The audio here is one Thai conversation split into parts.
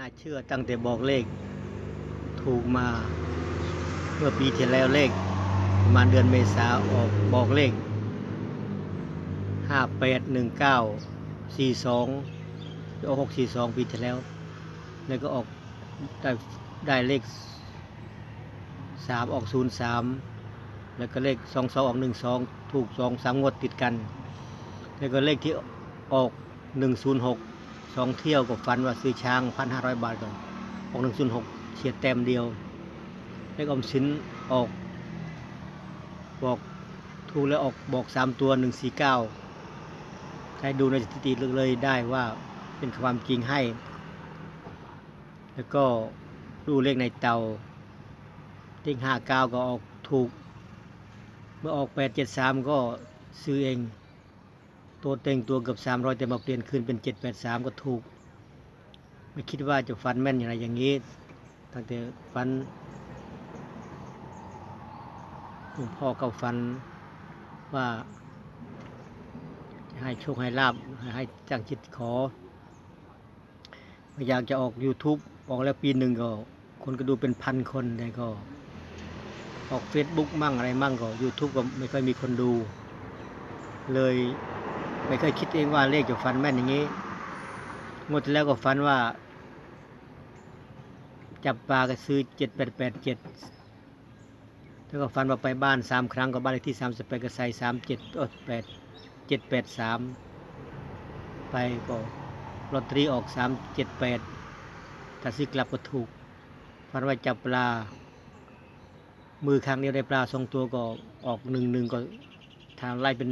น่าเชื่อตั้งแต่บอกเลข ถูกมาเมื่อปีที่แล้วเลข ประมาณเดือนเมษาออกบอกเลขห้าแปดหนึ่งเก้าสี่สองอกหกสี่สองปีที่แล้ว แล้วก็ออกได้ได้เลขสามออกศูนย์สามแล้วก็เลขสองสองออกหนึ่งสองถูกสองสามงวดติดกัน แล้วก็เลขที่ออกหนึ่งศูนย์หก สองเที่ยวก็ฝันว่าซื้อช้างพันห้าร้อยบาทก่อนออกหนึ่งศูนย์หกเฉียดแต้มเดียวเลขอมสินออก บอกถูกแล้วออกบอกสามตัวหนึ่งสี่เก้าใครดูในสถิติเลยได้ว่าเป็นความจริงให้ แล้วก็ดูเลขในเตาเลขห้าเก้าก็ออกถูก เมื่อออกแปดเจ็ดสามก็ซื้อเอง ตัวเต็งตัวเกือบสามร้อยแต่มาเปลี่ยนคืนเป็นเจ็ดแปดสามก็ถูก ไม่คิดว่าจะฟันแม่นอย่างไรอย่างนี้ ตั้งแต่ฟันหลวงพ่อก็ฟันว่าจะให้โชคให้ลาบให้จ้างจิตขออยากจะออก YouTube ออกแล้วปีหนึ่งก็ คนก็ดูเป็นพันคนแต่ก็ ออก Facebook มั่งอะไรมั่งก็ YouTube ก็ไม่ค่อยมีคนดู เลย ไม่เคยคิดเองว่าเลขจะฟันแม่นอย่างนี้ งวดที่แล้วก็ฟันว่า จับปลาก็ซื้อเจ็ดแปดแปดเจ็ดแล้วก็ฟันว่าไปบ้านสามครั้งก็บ้านเลขที่สามสิบแปดก็ใส่สามเจ็ดแปดเจ็ดแปดสามไปก็ลอตเตอรี่ออกสามเจ็ดแปดถ้าซื้อกลับก็ถูก ฟันว่าจับปลา มือข้างเดียวได้ปลาสองตัวก็ออกหนึ่งหนึ่งก็ทางไล่เป็น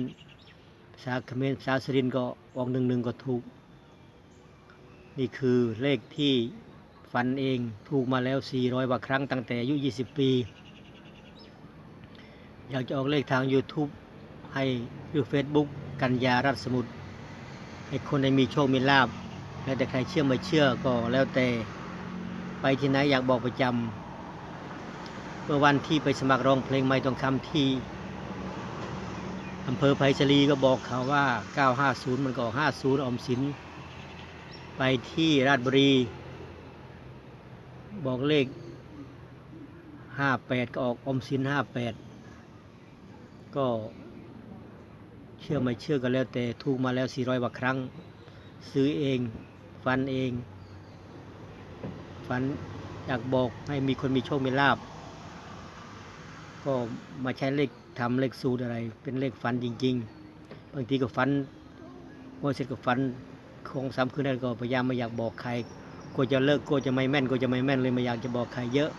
ภาษาเขมรภาษาสรินก็ออกหนึ่งหนึ่งก็ถูก นี่คือเลขที่ฟันเองถูกมาแล้ว 400กว่าครั้งตั้งแต่อายุ 20 ปี อยากจะออกเลขทาง YouTube ให้ดู Facebook กัญญารัตนสมุทรให้คนได้มีโชคมีลาบ แล้วแต่ใครเชื่อไม่เชื่อก็แล้วแต่ไปที่ไหนอยากบอกประจำเมื่อวันที่ไปสมัครร้องเพลงไม่ต้องคำที่ อำเภอไผ่ชลีก็บอกเขาว่า 950 มันก็ออก 50 ออมสิน ไปที่ราชบุรี บอกเลข 58 ก็ออกออมสิน 58 ก็เชื่อไม่เชื่อก็แล้วแต่ถูกมาแล้ว 400กว่าครั้ง ซื้อเอง ฟันเอง ฟันอยากบอกให้มีคนมีโชค มีลาบ ก็มาใช้เลขทำเลขสูตรอะไร เป็นเลขฟันจริง ๆ บางทีก็ฟันพอเสร็จก็ฟันคงสามคืนนั้นก็พยายามไม่อยากบอกใครกลัวจะเลิกกลัวจะไม่แม่นกลัวจะไม่แม่นเลยไม่อยากจะบอกใครเยอะ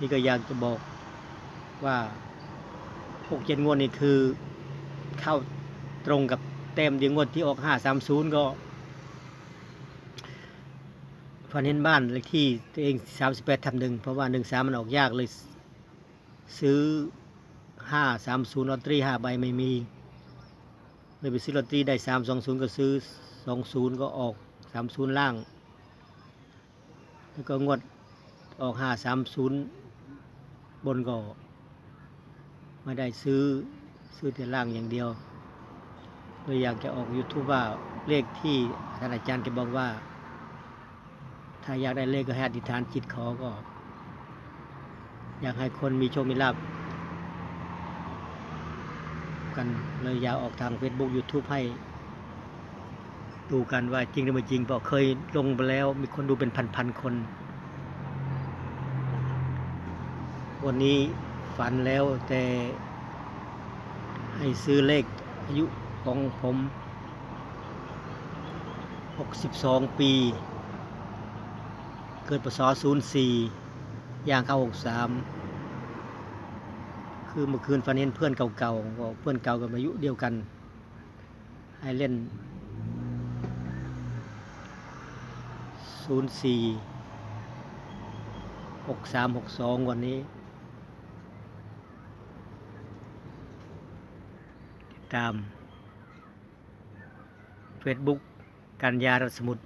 นี่ก็อยากจะบอกว่าหกเจ็ดงวดนี่คือเข้าตรงกับเต็มเดียวงวดที่ออกห้าสามศูนย์ก็ฟันเห็นบ้านเลขที่ตัวเองสามสิบแปดทำหนึ่งเพราะว่าหนึ่งสามมันออกยากเลย ซื้อห้าสามศูนย์ลอตเตอรี่ห้าใบไม่มีเลยไปซื้อลอตเตอรี่ได้สามสองศูนย์ก็ซื้อสองศูนย์ก็ออกสามศูนย์ล่าง แล้วก็งวดออกห้าสามศูนย์บนก็ไม่ได้ซื้อซื้อแต่ล่างอย่างเดียวเลยอยากจะออก YouTube ว่าเลขที่ท่านอาจารย์แกบอกว่า ถ้าอยากได้เลขก็ให้อธิษฐานจิตขอก็ อยากให้คนมีโชคมีลาภกันเลยอยากออกทาง Facebook YouTube ให้ ดูกันว่าจริงหรือไม่จริงเพราะเคยลงไปแล้วมีคนดูเป็นพันๆคน วันนี้ฝันแล้วแต่ให้ซื้อเลขอายุของผม 62 ปี เกิดปศ04 ย่างเข้า 63 คือเมื่อคืนฝันเห็นเพื่อนเก่าๆก็เพื่อนเก่ากับอายุเดียวกัน ให้เล่นศูนย์สี่หกสามหกสองวันนี้ ติดตาม Facebook กัญญารัสมุทร